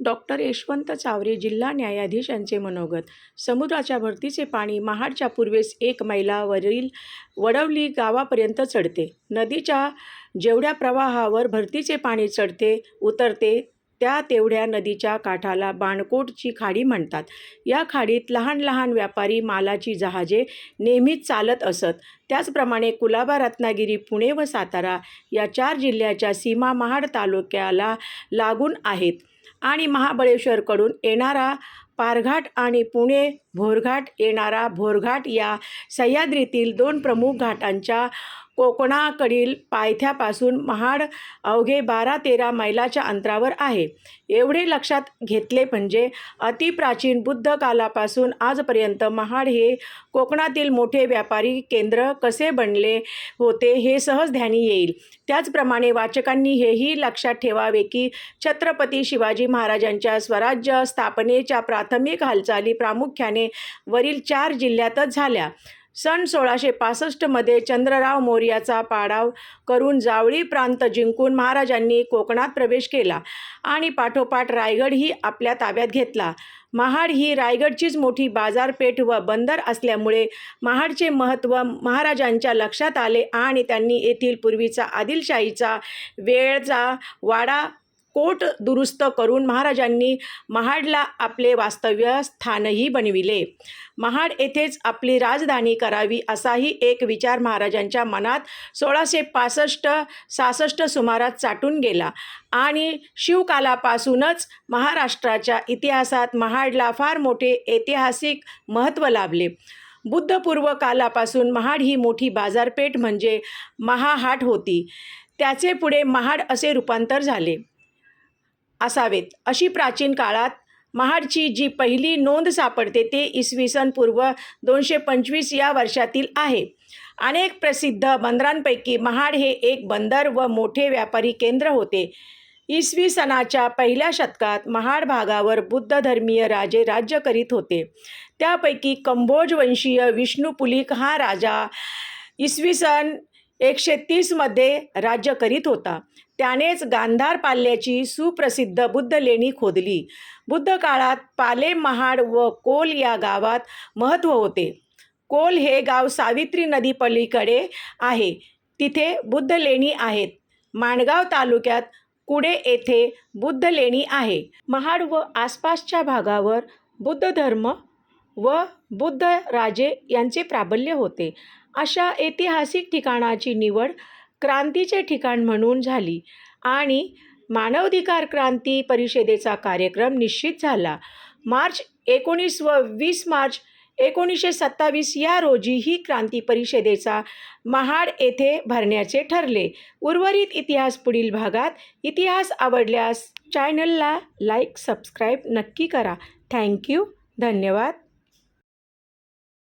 Doctor Yashwant Chaware जिल्हा न्यायाधीश यांचे मनोगत. समुद्राच्या भरतीचे पाणी महाडच्या पूर्वेस एक मैलावरील वडवली गावापर्यंत चढते. नदीच्या जेवढ्या प्रवाहावर भरतीचे पाणी चढते उतरते त्या तेवढ्या नदीच्या काठाला बाणकोटची खाडी म्हणतात. या खाडीत लहान लहान व्यापारी मालाची जहाजे नेहमीच चालत असत. त्याचप्रमाणे कुलाबा रत्नागिरी पुणे व सातारा या चार जिल्ह्याच्या सीमा महाड तालुक्याला लागून आहेत. आणि महाबळेश्वरकडून येणारा पारघाट आणि पुणे भोरघाट येणारा भोरघाट या सह्याद्रीतील दोन प्रमुख घाटांच्या कोकणाकडील पायथ्यापासून महाड अवघे बारा तेरा मैलाच्या अंतरावर आहे. एवढे लक्षात घेतले म्हणजे अतिप्राचीन बुद्ध कालापासून आजपर्यंत महाड हे कोकणातील मोठे व्यापारी केंद्र कसे बनले होते हे सहज ध्यानी येईल. त्याचप्रमाणे वाचकांनी हेही लक्षात ठेवावे की छत्रपती शिवाजी महाराजांच्या स्वराज्य स्थापनेच्या प्रा प्राथमिक हालचाली प्रामुख्याने वरील चार जिल्ह्यातच झाल्या. सन सोळाशे पासष्टमध्ये चंद्रराव मौर्याचा पाडाव करून जावळी प्रांत जिंकून महाराजांनी कोकणात प्रवेश केला आणि पाठोपाठ रायगडही आपल्या ताब्यात घेतला. महाड ही रायगडचीच मोठी बाजारपेठ व बंदर असल्यामुळे महाडचे महत्त्व महाराजांच्या लक्षात आले आणि त्यांनी येथील पूर्वीचा आदिलशाहीचा वेळचा वाडा कोट दुरुस्त करून महाराजांनी महाडला आपले वास्तव्य स्थानही बनविले. महाड येथेच आपली राजधानी करावी असाही एक विचार महाराजांच्या मनात सोळाशे पासष्ट सहासष्ट सुमारात चाटून गेला आणि शिवकालापासूनच महाराष्ट्राच्या इतिहासात महाडला फार मोठे ऐतिहासिक महत्त्व लाभले. बुद्धपूर्व कालापासून महाड ही मोठी बाजारपेठ म्हणजे महाहाट होती. त्याचे पुढे महाड असे रूपांतर झाले. असावेत. अशी प्राचीन काळात महाडची जी पहिली नोंद सापडते ते इसवी सन पूर्व दोनशे पंचवीस या वर्षातील आहे. अनेक प्रसिद्ध बंदरांपैकी महाड हे एक बंदर व मोठे व्यापारी केंद्र होते. इसवी सनाच्या पहिल्या शतकात महाड भागावर बुद्ध धर्मीय राजे राज्य करीत होते. त्यापैकी कंभोज वंशीय विष्णू पुलिक हा राजा इसवी सन एकशे तीसमध्ये राज्य करीत होता. त्यानेच गांधार पाल्याची सुप्रसिद्ध बुद्ध लेणी खोदली. बुद्ध काळात पाले महाड व कोल या गावात महत्त्व होते. कोल हे गाव सावित्री नदी पलीकडे आहे. तिथे बुद्ध लेणी आहेत. माणगाव तालुक्यात कुडे येथे बुद्ध लेणी आहे. महाड व आसपासच्या भागावर बुद्ध धर्म व बुद्ध राजे यांचे प्राबल्य होते. अशा ऐतिहासिक ठिकाणाची निवड क्रांतीचे ठिकाण म्हणून झाली आणि मानवाधिकार क्रांती परिषदेचा कार्यक्रम निश्चित झाला. मार्च एकोणीस व वीस मार्च एकोणीसशे सत्तावीस या रोजी ही क्रांती परिषदेचा महाड येथे भरण्याचे ठरले. उर्वरित इतिहास पुढील भागात. इतिहास आवडल्यास चॅनलला लाईक सबस्क्राईब नक्की करा. थँक्यू. धन्यवाद.